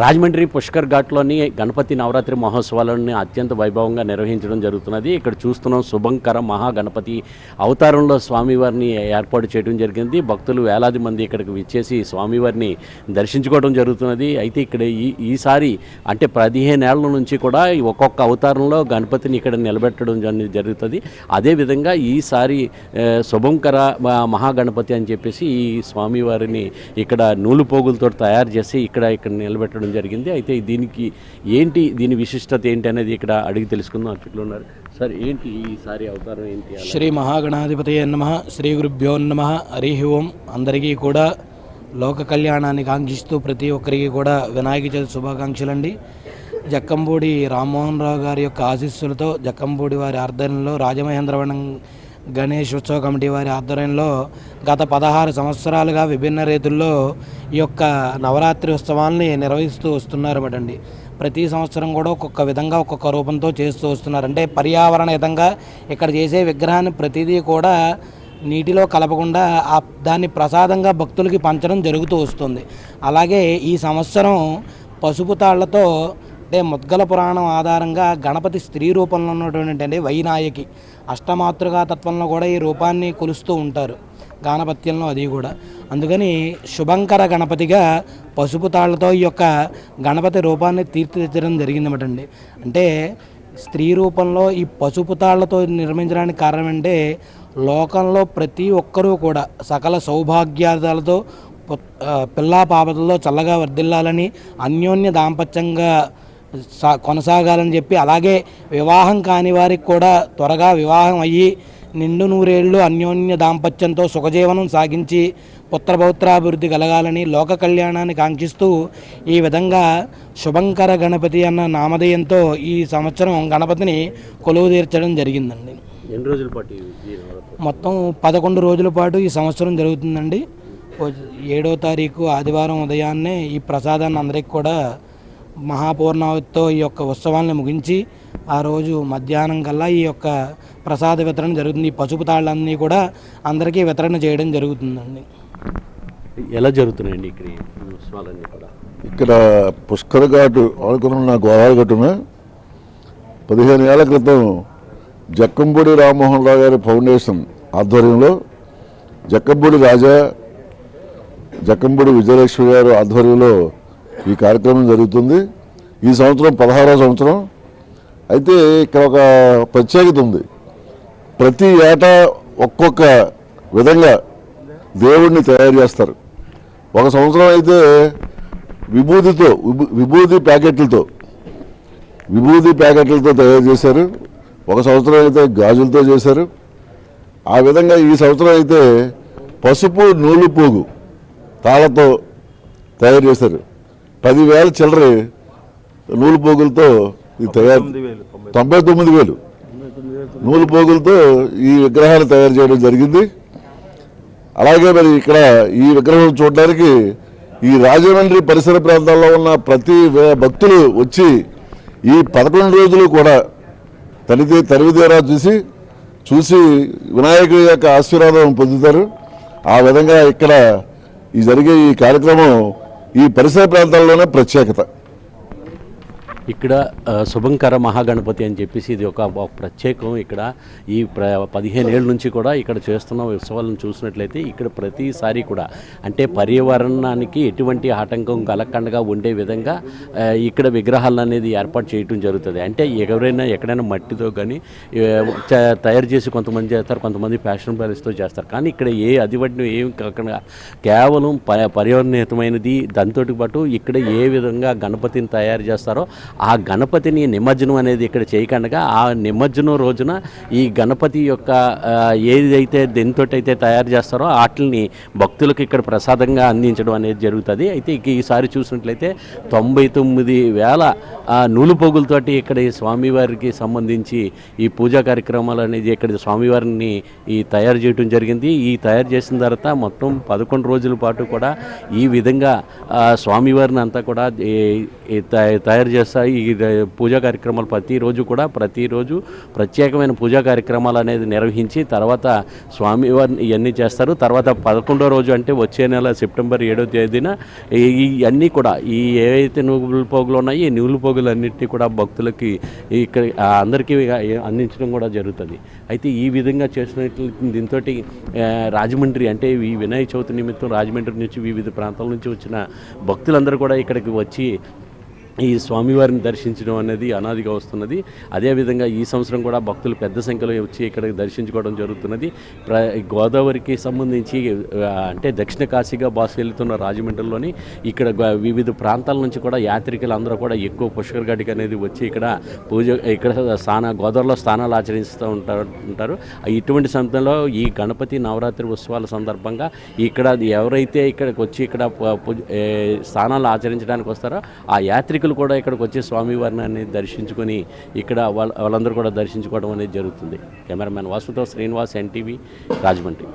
రాజమండ్రి పుష్కర్ ఘాట్లోని గణపతి నవరాత్రి మహోత్సవాలను అత్యంత వైభవంగా నిర్వహించడం జరుగుతున్నది. ఇక్కడ చూస్తున్నాం శుభంకర మహాగణపతి అవతారంలో స్వామివారిని ఏర్పాటు చేయడం జరిగింది. భక్తులు వేలాది మంది ఇక్కడికి విచ్చేసి స్వామివారిని దర్శించుకోవడం జరుగుతున్నది. అయితే ఇక్కడ ఈ ఈసారి అంటే పదిహేనేళ్ళ నుంచి కూడా ఒక్కొక్క అవతారంలో గణపతిని ఇక్కడ నిలబెట్టడం జరుగుతుంది. అదేవిధంగా ఈసారి శుభంకర మహాగణపతి అని చెప్పేసి ఈ స్వామివారిని ఇక్కడ నూలు పోగులతో తయారు చేసి ఇక్కడ ఇక్కడ నిలబెట్టడం జరిగింది. అయితే దీనికి ఏంటి దీని విశిష్టత ఏంటి అనేది ఇక్కడ అడిగి తెలుసుకుందాం. అట్లా ఉన్నారు. సార్ ఏంటి ఈసారి అవతారం ఏంటి శ్రీ మహాగణాధిపతి నమ. శ్రీ గురుభ్యో నమ. హరి ఓం. అందరికీ కూడా లోక కళ్యాణాన్ని కాంక్షిస్తూ ప్రతి ఒక్కరికి కూడా వినాయక చవితి శుభాకాంక్షలండి. జక్కంబూడి రామ్మోహన్ రావు గారి యొక్క ఆశీస్సులతో జక్కంబూడి వారి ఆధ్వర్యంలో రాజమహేంద్రవనం గణేష్ ఉత్సవ కమిటీ వారి ఆధ్వర్యంలో గత పదహారు సంవత్సరాలుగా విభిన్న రీతుల్లో ఈ యొక్క నవరాత్రి ఉత్సవాల్ని నిర్వహిస్తూ వస్తున్నారు అండి ప్రతి సంవత్సరం కూడా ఒక్కొక్క విధంగా ఒక్కొక్క రూపంతో చేస్తూ వస్తున్నారు. అంటే పర్యావరణ హితంగా ఇక్కడ చేసే విగ్రహాన్ని ప్రతిదీ కూడా నీటిలో కలపకుండా ఆ దాన్ని ప్రసాదంగా భక్తులకి పంచడం జరుగుతూ వస్తుంది. అలాగే ఈ సంవత్సరం పసుపు తాళ్ళతో అంటే ముద్గల పురాణం ఆధారంగా గణపతి స్త్రీ రూపంలో ఉన్నటువంటి అంటే వైనాయకి అష్టమాతృగా తత్వంలో కూడా ఈ రూపాన్ని కొలుస్తూ ఉంటారు గానపత్యంలో అది కూడా. అందుకని శుభంకర గణపతిగా పసుపు తాళ్ళతో ఈ యొక్క గణపతి రూపాన్ని తీర్చిదిద్దడం జరిగిందన్నమాట అండి అంటే స్త్రీ రూపంలో ఈ పసుపు తాళ్ళతో నిర్మించడానికి కారణం అంటే లోకంలో ప్రతి ఒక్కరూ కూడా సకల సౌభాగ్యాలతో పిల్లా పాపతల్లో చల్లగా వర్ధిల్లాలని అన్యోన్య దాంపత్యంగా కొనసాగాలని చెప్పి అలాగే వివాహం కాని వారికి కూడా త్వరగా వివాహం అయ్యి నిండు నూరేళ్ళు అన్యోన్య దాంపత్యంతో సుఖజీవనం సాగించి పుత్రపౌత్రాభివృద్ధి కలగాలని లోక కళ్యాణాన్ని కాంక్షిస్తూ ఈ విధంగా శుభంకర గణపతి అన్న నామధేయంతో ఈ సంవత్సరం గణపతిని కొలువు తీర్చడం జరిగిందండి ఎన్ని రోజుల పాటు? మొత్తం పదకొండు రోజుల పాటు ఈ సంవత్సరం జరుగుతుందండి ఏడో తారీఖు ఆదివారం ఉదయాన్నే ఈ ప్రసాదాన్ని అందరికి కూడా మహాపూర్ణావతితో ఈ యొక్క ఉత్సవాన్ని ముగించి ఆ రోజు మధ్యాహ్నం కల్లా ఈ యొక్క ప్రసాద వితరణ జరుగుతుంది. ఈ పసుపు తాళ్ళన్నీ కూడా అందరికీ వితరణ చేయడం జరుగుతుందండి. ఎలా జరుగుతున్నాయండి ఇక్కడ ఈ ఉత్సవాలన్నీ కూడా? ఇక్కడ పుష్కర ఘాటు ఆడుకున్న గోదావరి ఘట్టున పదిహేను ఏళ్ళ క్రితం జక్కంపూడి రామ్మోహన్ రావు గారి ఫౌండేషన్ ఆధ్వర్యంలో జక్కంపూడి రాజా జక్కంపూడి విజయలక్ష్మి గారు ఆధ్వర్యంలో ఈ కార్యక్రమం జరుగుతుంది. ఈ సంవత్సరం పదహారవ సంవత్సరం. అయితే ఇక్కడ ఒక ప్రత్యేకత ఉంది. ప్రతి ఏటా ఒక్కొక్క విధంగా దేవుడిని తయారు చేస్తారు. ఒక సంవత్సరం అయితే విభూతితో విభూ- విభూతి ప్యాకెట్లతో విభూతి ప్యాకెట్లతో తయారు చేశారు. ఒక సంవత్సరం అయితే గాజులతో చేశారు. ఆ విధంగా ఈ సంవత్సరం అయితే పసుపు నూలు పోగు తాళతో తయారు చేశారు. పదివేల చిల్లర నూలు పోగులతో ఇది తయారు. తొంభై తొమ్మిది వేలు నూలు పోగులతో ఈ విగ్రహాలు తయారు చేయడం జరిగింది. అలాగే మరి ఇక్కడ ఈ విగ్రహం చూడడానికి ఈ రాజమండ్రి పరిసర ప్రాంతాల్లో ఉన్న ప్రతి భక్తులు వచ్చి ఈ పదకొండు రోజులు కూడా తనితే తరివిదేరా చూసి చూసి వినాయకుడి యొక్క ఆశీర్వాదం పొందుతారు. ఆ విధంగా ఇక్కడ ఈ జరిగే ఈ కార్యక్రమం ఈ పరిసర ప్రాంతాల్లోనే ప్రత్యేకత. ఇక్కడ శుభంకర మహాగణపతి అని చెప్పేసి ఇది ఒక ప్రత్యేకం ఇక్కడ. ఈ ప్ర పదిహేను ఏళ్ళ నుంచి కూడా ఇక్కడ చేస్తున్న ఉత్సవాలను చూసినట్లయితే ఇక్కడ ప్రతిసారి కూడా అంటే పర్యావరణానికి ఎటువంటి ఆటంకం కలగకుండా ఉండే విధంగా ఇక్కడ విగ్రహాలు అనేది ఏర్పాటు చేయటం జరుగుతుంది. అంటే ఎవరైనా ఎక్కడైనా మట్టితో కానీ తయారు చేసి కొంతమంది చేస్తారు కొంతమంది ఫ్యాషన్ ప్యాలెస్తో చేస్తారు. కానీ ఇక్కడ ఏ అదివడ్ని ఏం కాకుండా కేవలం ప పర్యావరణహితమైనది దాంతో పాటు ఇక్కడ ఏ విధంగా గణపతిని తయారు చేస్తారో ఆ గణపతిని నిమజ్జనం అనేది ఇక్కడ చేయకుండా ఆ నిమజ్జనం రోజున ఈ గణపతి యొక్క ఏదైతే దేనితో అయితే తయారు చేస్తారో వాటిని భక్తులకు ఇక్కడ ప్రసాదంగా అందించడం అనేది జరుగుతుంది. అయితే ఈసారి చూసినట్లయితే తొంభై తొమ్మిది వేల నూలు పొగులతోటి ఇక్కడ ఈ స్వామివారికి సంబంధించి ఈ పూజా కార్యక్రమాలు అనేది ఇక్కడ స్వామివారిని ఈ తయారు చేయడం జరిగింది. ఈ తయారు చేసిన తర్వాత మొత్తం పదకొండు రోజుల పాటు కూడా ఈ విధంగా స్వామివారిని అంతా కూడా తయారు చేస్తారు ఈ పూజా కార్యక్రమాలు ప్రతిరోజు కూడా ప్రతిరోజు ప్రత్యేకమైన పూజా కార్యక్రమాలు అనేది నిర్వహించి తర్వాత స్వామివారిని ఇవన్నీ చేస్తారు. తర్వాత పదకొండో రోజు అంటే వచ్చే నెల సెప్టెంబర్ ఏడో తేదీన ఈ ఇవన్నీ కూడా ఈ ఏవైతే నువ్వుల పోగులు ఉన్నాయో ఈ నువ్వుల పోగులు అన్నింటినీ కూడా భక్తులకి ఇక్కడ అందరికీ అందించడం కూడా జరుగుతుంది. అయితే ఈ విధంగా చేసినట్లు దీంతో రాజమండ్రి అంటే ఈ వినాయక చవితి నిమిత్తం రాజమండ్రి నుంచి వివిధ ప్రాంతాల నుంచి వచ్చిన భక్తులందరూ కూడా ఇక్కడికి వచ్చి ఈ స్వామివారిని దర్శించడం అనేది అనాదిగా వస్తున్నది. అదేవిధంగా ఈ సంవత్సరం కూడా భక్తులు పెద్ద సంఖ్యలో వచ్చి ఇక్కడ దర్శించుకోవడం జరుగుతున్నది. ప్ర గోదావరికి సంబంధించి అంటే దక్షిణ కాశీగా బాస్ వెళ్తున్న రాజమండ్రిలోని ఇక్కడ వివిధ ప్రాంతాల నుంచి కూడా యాత్రికులు అందరూ కూడా ఎక్కువ పుష్కర్ గడికి అనేది వచ్చి ఇక్కడ పూజ ఇక్కడ స్నాన గోదావరిలో స్నానాలు ఆచరిస్తూ ఉంటారు ఉంటారు. ఇటువంటి సమయంలో ఈ గణపతి నవరాత్రి ఉత్సవాల సందర్భంగా ఇక్కడ ఎవరైతే ఇక్కడికి వచ్చి ఇక్కడ స్థానాలు స్నానాలు ఆచరించడానికి వస్తారో ఆ యాత్రికులు కూడా ఇక్కడికి వచ్చి స్వామివారిని దర్శించుకొని ఇక్కడ వాళ్ళ వాళ్ళందరూ కూడా దర్శించుకోవడం అనేది జరుగుతుంది. కెమెరామెన్ వాసుతో శ్రీనివాస్ ఎన్టీవీ రాజమండ్రి.